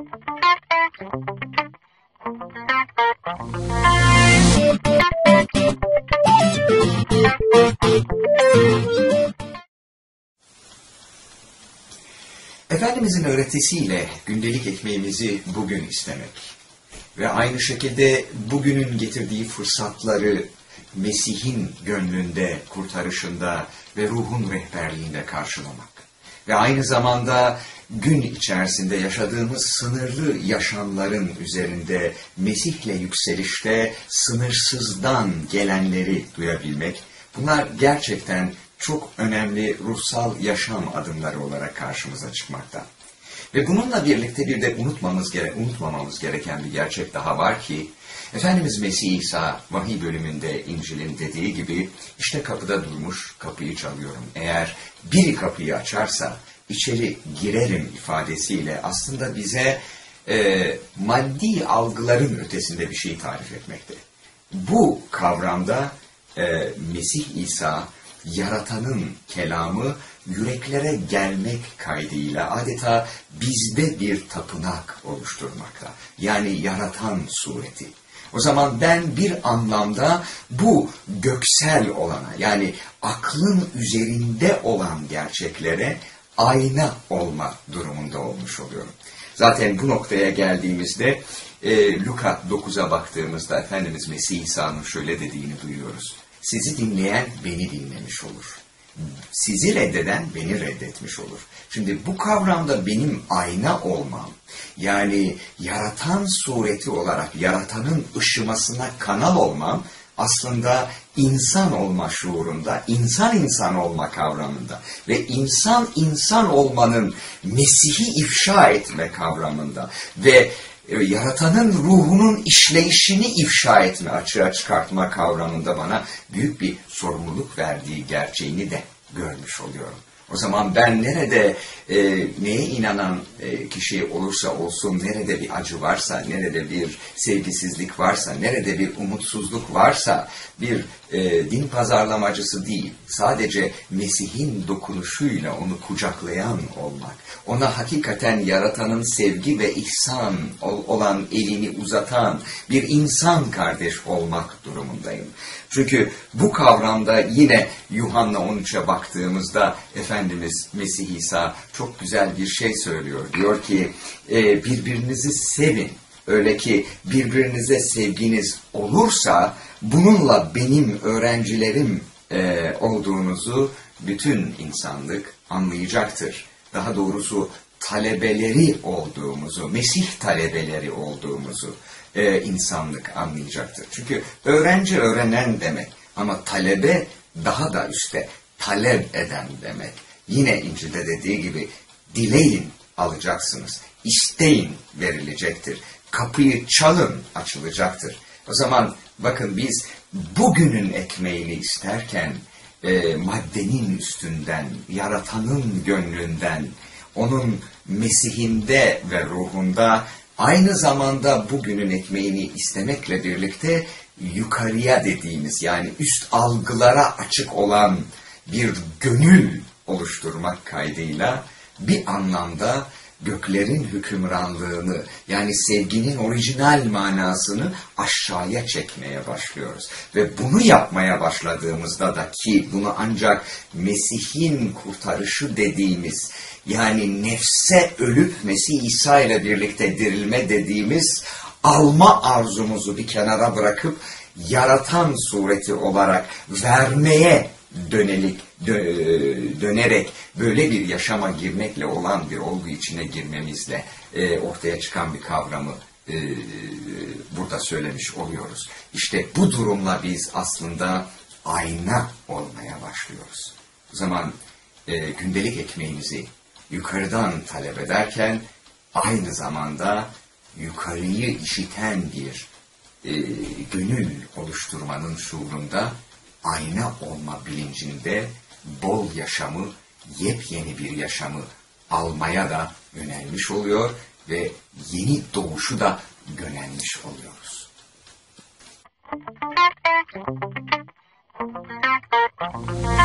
Efendimizin öğretisiyle gündelik ekmeğimizi bugün istemek ve aynı şekilde bugünün getirdiği fırsatları Mesih'in gönlünde, kurtarışında ve ruhun rehberliğinde karşılamak ve aynı zamanda gün içerisinde yaşadığımız sınırlı yaşamların üzerinde Mesih'le yükselişte sınırsızdan gelenleri duyabilmek, bunlar gerçekten çok önemli ruhsal yaşam adımları olarak karşımıza çıkmakta. Ve bununla birlikte bir de unutmamız gere unutmamamız gereken bir gerçek daha var ki, Efendimiz Mesih İsa vahiy bölümünde İncil'in dediği gibi işte kapıda durmuş kapıyı çalıyorum. Eğer biri kapıyı açarsa içeri girerim ifadesiyle aslında bize e, maddi algıların ötesinde bir şey tarif etmekte. Bu kavramda e, Mesih İsa yaratanın kelamı yüreklere gelmek kaydıyla adeta bizde bir tapınak oluşturmakta. Yani yaratan sureti. O zaman ben bir anlamda bu göksel olana yani aklın üzerinde olan gerçeklere ayna olma durumunda olmuş oluyorum. Zaten bu noktaya geldiğimizde e, Luka 9'a baktığımızda Efendimiz Mesih İsa'nın şöyle dediğini duyuyoruz. Sizi dinleyen beni dinlemiş olur. Sizi reddeden beni reddetmiş olur. Şimdi bu kavramda benim ayna olmam, yani yaratan sureti olarak yaratanın ışımasına kanal olmam, aslında insan olma şuurunda, insan insan olma kavramında ve insan insan olmanın Mesih'i ifşa etme kavramında ve e, yaratanın ruhunun işleyişini ifşa etme, açığa çıkartma kavramında bana büyük bir sorumluluk verdiği gerçeğini de görmüş oluyorum. O zaman ben nerede e, neye inanan e, kişi olursa olsun, nerede bir acı varsa, nerede bir sevgisizlik varsa, nerede bir umutsuzluk varsa, bir e, din pazarlamacısı değil, sadece Mesih'in dokunuşuyla onu kucaklayan olmak, ona hakikaten yaratanın sevgi ve ihsan olan elini uzatan bir insan kardeş olmak durumundayım. Çünkü bu kavramda yine Yuhanna 13'e baktığımızda Efendimiz Mesih İsa çok güzel bir şey söylüyor. Diyor ki e, birbirinizi sevin. Öyle ki birbirinize sevginiz olursa bununla benim öğrencilerim e, olduğunuzu bütün insanlık anlayacaktır. Daha doğrusu talebeleri olduğumuzu, Mesih talebeleri olduğumuzu e, insanlık anlayacaktır. Çünkü öğrenci öğrenen demek ama talebe daha da üstte talep eden demek. Yine İncil'de dediği gibi dileyin alacaksınız, isteyin verilecektir, kapıyı çalın açılacaktır. O zaman bakın biz bugünün ekmeğini isterken e, maddenin üstünden, yaratanın gönlünden, onun Mesih'inde ve ruhunda aynı zamanda bugünün ekmeğini istemekle birlikte yukarıya dediğimiz yani üst algılara açık olan bir gönül oluşturmak kaydıyla bir anlamda göklerin hükümranlığını yani sevginin orijinal manasını aşağıya çekmeye başlıyoruz. Ve bunu yapmaya başladığımızda da ki bunu ancak Mesih'in kurtarışı dediğimiz yani nefse ölüp Mesih İsa ile birlikte dirilme dediğimiz alma arzumuzu bir kenara bırakıp yaratan sureti olarak vermeye dönelik dö dönerek böyle bir yaşama girmekle olan bir olgu içine girmemizle e, ortaya çıkan bir kavramı e, burada söylemiş oluyoruz. İşte bu durumla biz aslında ayna olmaya başlıyoruz. O zaman e, gündelik ekmeğimizi yukarıdan talep ederken aynı zamanda yukarıyı işiten bir e, gönül oluşturmanın şuurunda ayna olma bilincinde bol yaşamı, yepyeni bir yaşamı almaya da yönelmiş oluyor ve yeni doğuşu da yönelmiş oluyoruz. Müzik